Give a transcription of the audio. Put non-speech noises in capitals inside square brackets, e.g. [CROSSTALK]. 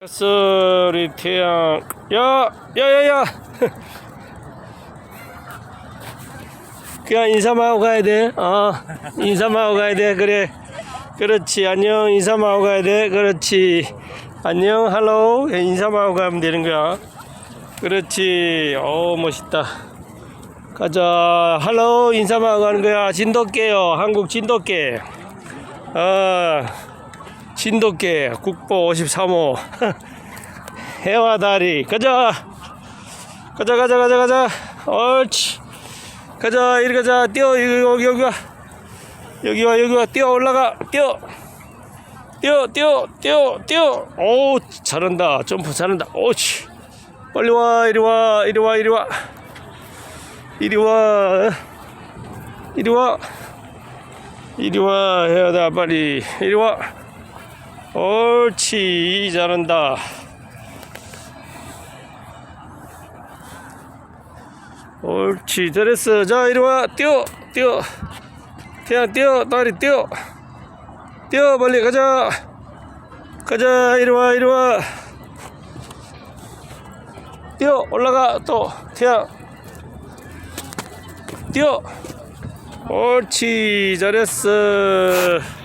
우리 태양. 야 야야야. [LAUGHS] 그냥 인사만 하고 가야 돼어 인사만 하고 가야 돼. 그래. 그렇지. 안녕. 인사만 하고 가야 돼. 그렇지. 안녕. 할로우 예, 인사만 하고 가면 되는 거야. 그렇지. 어 멋있다. 가자. 할로우 인사만 하고 가는 거야. 진돗개요. 한국 진돗개. 어 진돗개 국보 53호. 해와 다리 가자! 가자 가자 가자 가자! 옳지! 가자 이리 가자! 뛰어 여기 여기 여기 와! 여기 와 여기 와! 뛰어 올라가! 뛰어! 뛰어 뛰어 뛰어 뛰어! 오 잘한다! 점프 잘한다! 옳지! 빨리 와 이리 와 이리 와 이리 와! 이리 와! 이리 와! 이리 와 해야 다 빨리! 이리 와 옳지 잘한다. 옳지 잘했어. 자 이리 와. 뛰어 뛰어. 태양 뛰어. 다리 뛰어. 뛰어 빨리 가자. 가자 이리 와 이리 와. 뛰어 올라가 또. 태양. 뛰어. 옳지 잘했어. 아.